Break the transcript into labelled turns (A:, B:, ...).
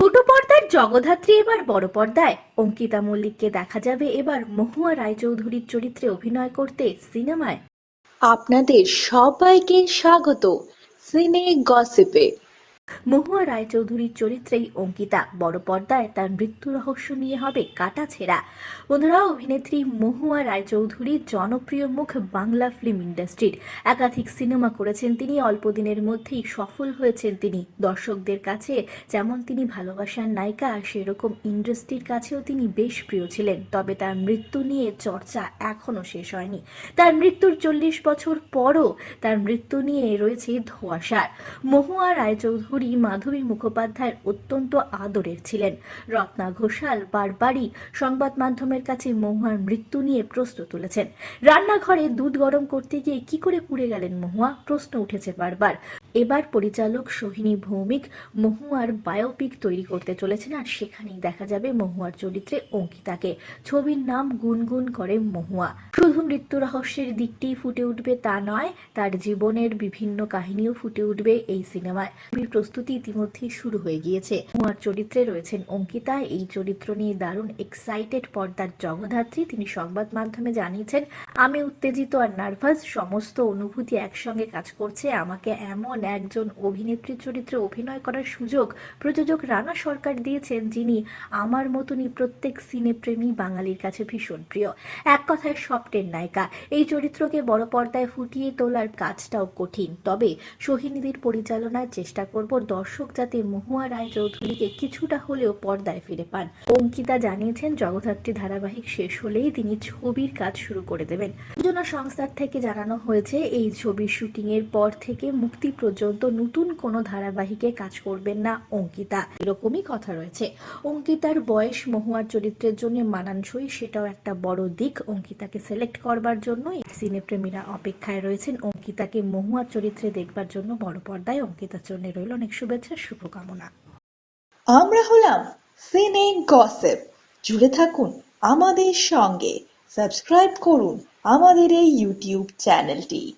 A: ছোট পর্দার জগধাত্রী এবার বড় পর্দায়। অঙ্কিতা মল্লিককে দেখা যাবে এবার মহুয়া রায়চৌধুরীর চরিত্রে অভিনয় করতে সিনেমায়।
B: আপনাদের সবাইকে স্বাগত। সিনে গসিপে।
A: মহুয়া রায়চৌধুরীর চরিত্রেই অঙ্কিতা। বড় পর্দায় তার মৃত্যু রহস্য নিয়ে হবে কাটা ছেঁড়া। বন্ধুরা, অভিনেত্রী মহুয়া রায়চৌধুরী জনপ্রিয় মুখ বাংলা ফিল্ম ইন্ডাস্ট্রির। একাধিক সিনেমা করেছেন তিনি, অল্প দিনের মধ্যেই সফল হয়েছেন তিনি। দর্শকদের কাছে যেমন তিনি ভালোবাসার নায়িকা, সেরকম ইন্ডাস্ট্রির কাছেও তিনি বেশ প্রিয় ছিলেন। তবে তার মৃত্যু নিয়ে চর্চা এখনও শেষ হয়নি। তার মৃত্যুর চল্লিশ বছর পরও তার মৃত্যু নিয়ে রয়েছে ধোঁয়াশার। মহুয়া রায়চৌধুরী মাধবী মুখোপাধ্যায়ের অত্যন্ত আদরের ছিলেন। রত্না ঘোষাল বারবারই সংবাদ মাধ্যমের কাছে মহুয়ার মৃত্যু নিয়ে প্রশ্ন তুলেছেন। রান্নাঘরে দুধ গরম করতে গিয়ে কি করে পুড়ে গেলেন মহুয়া? প্রশ্ন উঠেছে বারবার। এবার পরিচালক সোহিনী ভৌমিক মহুয়ার বায়োপিক তৈরি করতে চলেছেন আর সেখানেই দেখা যাবে মহুয়ার চরিত্রে অঙ্কিতাকে। ছবির নাম গুনগুন করে মহুয়া। শুধু মৃত্যু রহস্যের দিকটি ফুটে উঠবে তা নয়, তার জীবনের বিভিন্ন কাহিনীও ফুটে উঠবে এই সিনেমায়। প্রস্তুতি ইতিমধ্যেই শুরু হয়ে গিয়েছে। মহুয়ার চরিত্রে রয়েছেন অঙ্কিতা। এই চরিত্র নিয়ে দারুণ এক্সাইটেড পর্দার জগধাত্রী তিনি সংবাদ মাধ্যমে জানিয়েছেন, আমি উত্তেজিত আর নার্ভাস সমস্ত অনুভূতি একসঙ্গে কাজ করছে। আমাকে এমন একজন অভিনেত্রীর চরিত্রে অভিনয় করার সুযোগ প্রযোজক রানা সরকার দিয়েছেন যিনি আমার মতনই প্রত্যেক সিনেপ্রেমী বাঙালির কাছে ভীষণ প্রিয়। এক কথায় স্বপ্নের নায়িকা। এই চরিত্রকে বড় পর্দায় ফুটিয়ে তোলার কাজটাও কঠিন। তবে সোহিনীদের পরিচালনায় চেষ্টা করব দর্শক যাতে মহুয়া রায় চৌধুরীকে কিছুটা হলেও পর্দায় ফিরে পান। অঙ্কিতা জানিয়েছেন, জগদ্ধাত্রী ধারাবাহিক শেষ হলেই তিনি ছবির কাজ শুরু করে দেবেন। সংস্থার থেকে জানানো হয়েছে, এই ছবির শুটিং এর পর থেকে মুক্তি পর্যন্ত নতুন কোনো ধারাবাহিকে কাজ করবেন না অঙ্কিতা। এরকমই কথা রয়েছে। অঙ্কিতার বয়স, মহুয়ার চরিত্রের জন্য মানানসই, সেটাও একটা বড় দিক। অঙ্কিতাকে সিলেক্ট করবার জন্য সিনেপ্রেমীরা অপেক্ষায় রয়েছেন। অঙ্কিতাকে মহুয়ার চরিত্রে দেখবার জন্য বড় পর্দায় অঙ্কিতার জন্য রইল অনেক শুভেচ্ছা, শুভকামনা।
B: আমরা হলাম সিনে গসেপ। জুড়ে থাকুন আমাদের সঙ্গে। সাবস্ক্রাইব করুন আমাদের এই ইউটিউব চ্যানেলটি।